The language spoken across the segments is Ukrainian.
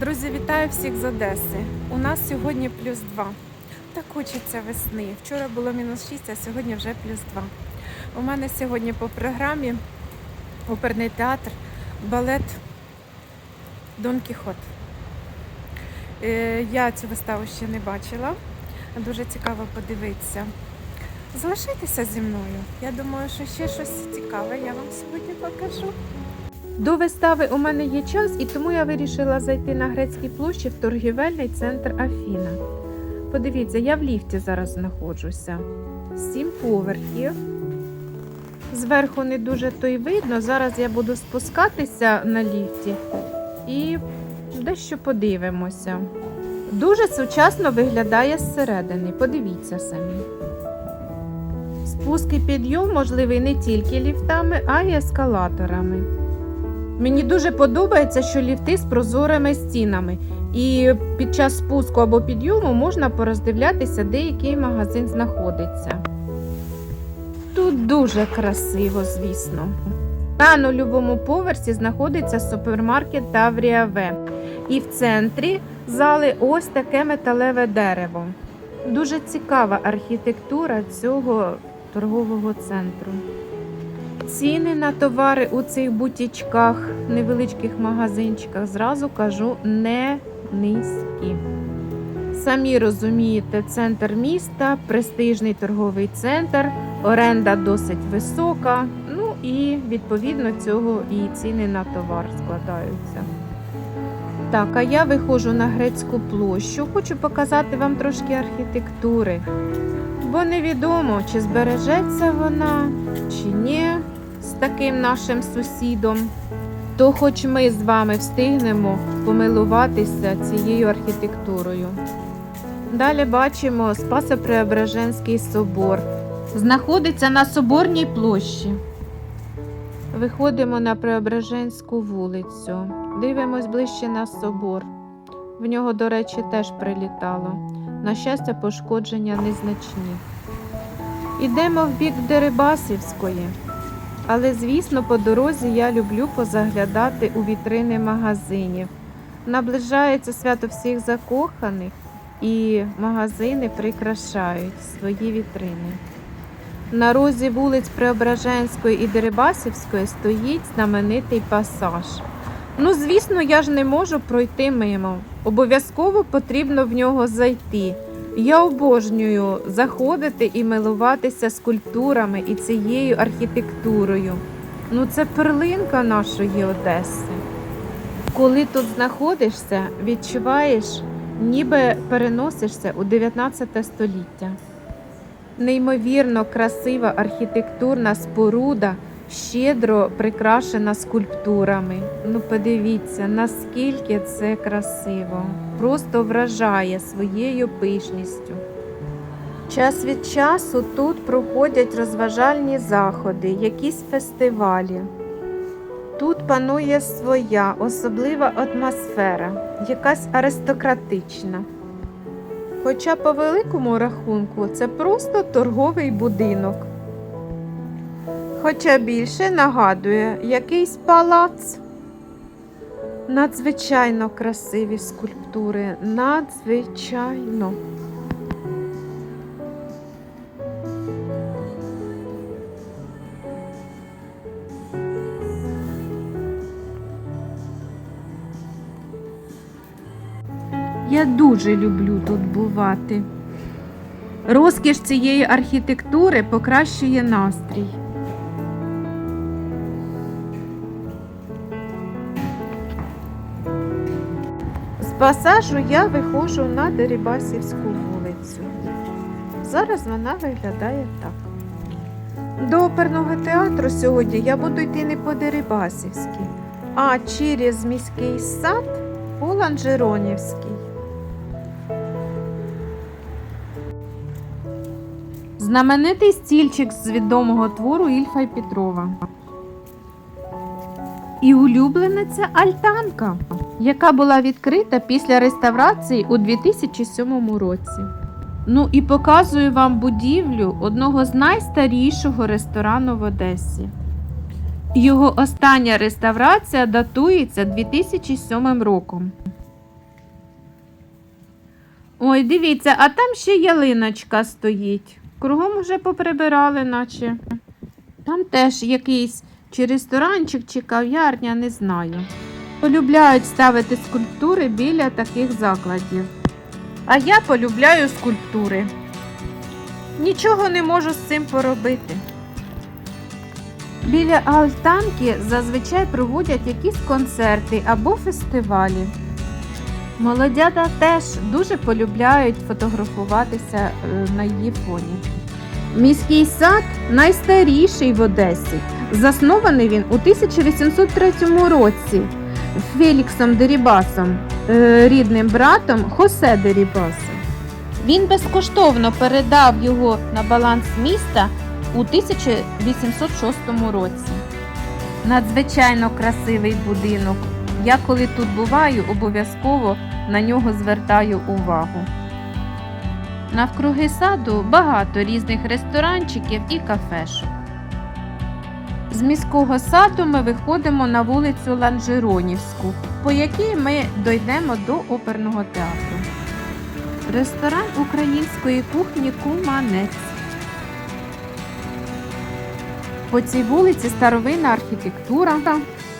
Друзі, вітаю всіх з Одеси. У нас сьогодні плюс 2. Так хочеться весни. Вчора було мінус 6, а сьогодні вже плюс 2. У мене сьогодні по програмі оперний театр, балет Дон Кіхот. Е, Я цю виставу ще не бачила. Дуже цікаво подивитися. Залишайтеся зі мною. Я думаю, що ще щось цікаве я вам сьогодні покажу. До вистави у мене є час, і тому я вирішила зайти на грецькій площі в торгівельний центр Афіна. Подивіться, я в ліфті зараз знаходжуся. Сім поверхів. Зверху не дуже то й видно. Зараз я буду спускатися на ліфті і дещо подивимося. Дуже сучасно виглядає зсередини. Подивіться самі. Спуск і підйом можливий не тільки ліфтами, а й ескалаторами. Мені дуже подобається, що ліфти з прозорими стінами, і під час спуску або підйому можна пороздивлятися, де який магазин знаходиться. Тут дуже красиво, звісно. На нульовому поверсі знаходиться супермаркет Таврія В. І в центрі зали ось таке металеве дерево. Дуже цікава архітектура цього торгового центру. Ціни на товари у цих бутічках, невеличких магазинчиках, зразу кажу, не низькі. Самі розумієте, центр міста, престижний торговий центр, оренда досить висока. Ну і відповідно цього і ціни на товар складаються. Так, а я виходжу на грецьку площу. Хочу показати вам трошки архітектури, бо невідомо, чи збережеться вона, чи ні з таким нашим сусідом, то хоч ми з вами встигнемо помилуватися цією архітектурою. Далі бачимо Спасо-Преображенський собор. Знаходиться на Соборній площі. Виходимо на Преображенську вулицю. Дивимось ближче на собор. В нього, до речі, теж прилітало. На щастя, пошкодження незначні. Ідемо в бік Дерибасівської. Але, звісно, по дорозі я люблю позаглядати у вітрини магазинів. Наближається свято всіх закоханих, і магазини прикрашають свої вітрини. На розі вулиць Преображенської і Дерибасівської стоїть знаменитий пасаж. Ну, звісно, я ж не можу пройти мимо. Обов'язково потрібно в нього зайти. Я обожнюю заходити і милуватися скульптурами і цією архітектурою. Ну, це перлинка нашої Одеси. Коли тут знаходишся, відчуваєш, ніби переносишся у 19 століття. Неймовірно красива архітектурна споруда, щедро прикрашена скульптурами. Ну, подивіться, наскільки це красиво. Просто вражає своєю пишністю. Час від часу тут проходять розважальні заходи, якісь фестивалі. Тут панує своя особлива атмосфера, якась аристократична. Хоча по великому рахунку це просто торговий будинок. Хоча більше нагадує якийсь палац. Надзвичайно красиві скульптури, надзвичайно. Я дуже люблю тут бувати. Розкіш цієї архітектури покращує настрій. Пасажу я виходжу на Дерибасівську вулицю. Зараз вона виглядає так. До оперного театру сьогодні я буду йти не по Дерибасівській, а через міський сад по Ланжеронівській. Знаменитий стільчик з відомого твору Ільфа і Петрова. І улюблениця Альтанка, яка була відкрита після реставрації у 2007 році. Ну і показую вам будівлю одного з найстарішого ресторану в Одесі. Його остання реставрація датується 2007 роком. Ой, дивіться, а там ще ялиночка стоїть. Кругом уже поприбирали, наче. Там теж якийсь чи ресторанчик, чи кав'ярня, не знаю. Полюбляють ставити скульптури біля таких закладів. А я полюбляю скульптури. Нічого не можу з цим поробити. Біля альтанки зазвичай проводять якісь концерти або фестивалі. Молодята теж дуже полюбляють фотографуватися е, на її фоні. Міський сад найстаріший в Одесі. Заснований він у 1803 році Феліксом Дерібасом, е, рідним братом Хосе Дерібаса. Він безкоштовно передав його на баланс міста у 1806 році. Надзвичайно красивий будинок. Я коли тут буваю, обов'язково на нього звертаю увагу. Навкруги саду багато різних ресторанчиків і кафешок. З міського саду ми виходимо на вулицю Ланжеронівську, по якій ми дійдемо до оперного театру. Ресторан української кухні Куманець. По цій вулиці старовинна архітектура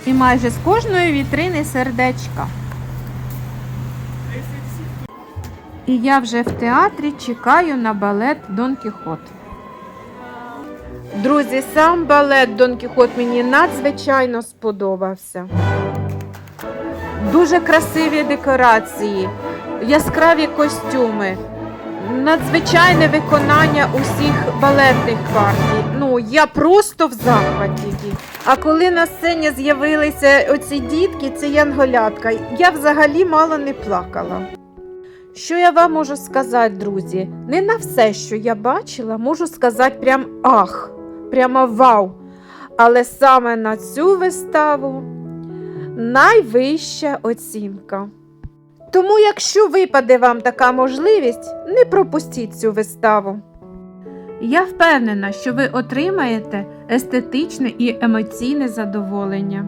і майже з кожної вітрини сердечка. І я вже в театрі чекаю на балет Дон Кіхот. Друзі, сам балет Дон Кіхот мені надзвичайно сподобався. Дуже красиві декорації, яскраві костюми, надзвичайне виконання усіх балетних партій. Ну, я просто в захваті. А коли на сцені з'явилися оці дітки, це янголятка, я взагалі мало не плакала. Що я вам можу сказати, друзі? Не на все, що я бачила, можу сказати прям ах, прямо вау. Але саме на цю виставу найвища оцінка. Тому, якщо випаде вам така можливість, не пропустіть цю виставу. Я впевнена, що ви отримаєте естетичне і емоційне задоволення.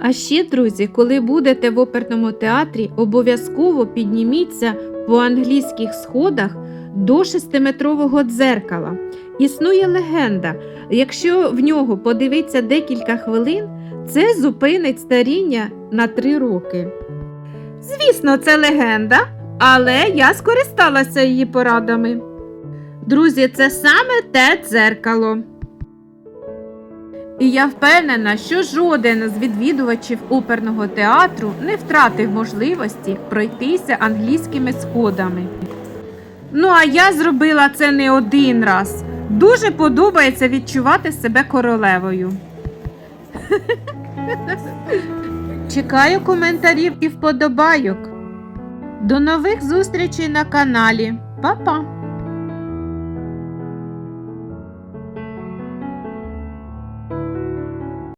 А ще, друзі, коли будете в оперному театрі, обов'язково підніміться по англійських сходах до шестиметрового дзеркала. Існує легенда, якщо в нього подивитися декілька хвилин, це зупинить старіння на три роки. Звісно, це легенда, але я скористалася її порадами. Друзі, це саме те дзеркало. І я впевнена, що жоден з відвідувачів оперного театру не втратив можливості пройтися англійськими сходами. Ну, а я зробила це не один раз. Дуже подобається відчувати себе королевою. Чекаю коментарів і вподобайок. До нових зустрічей на каналі. Па-па!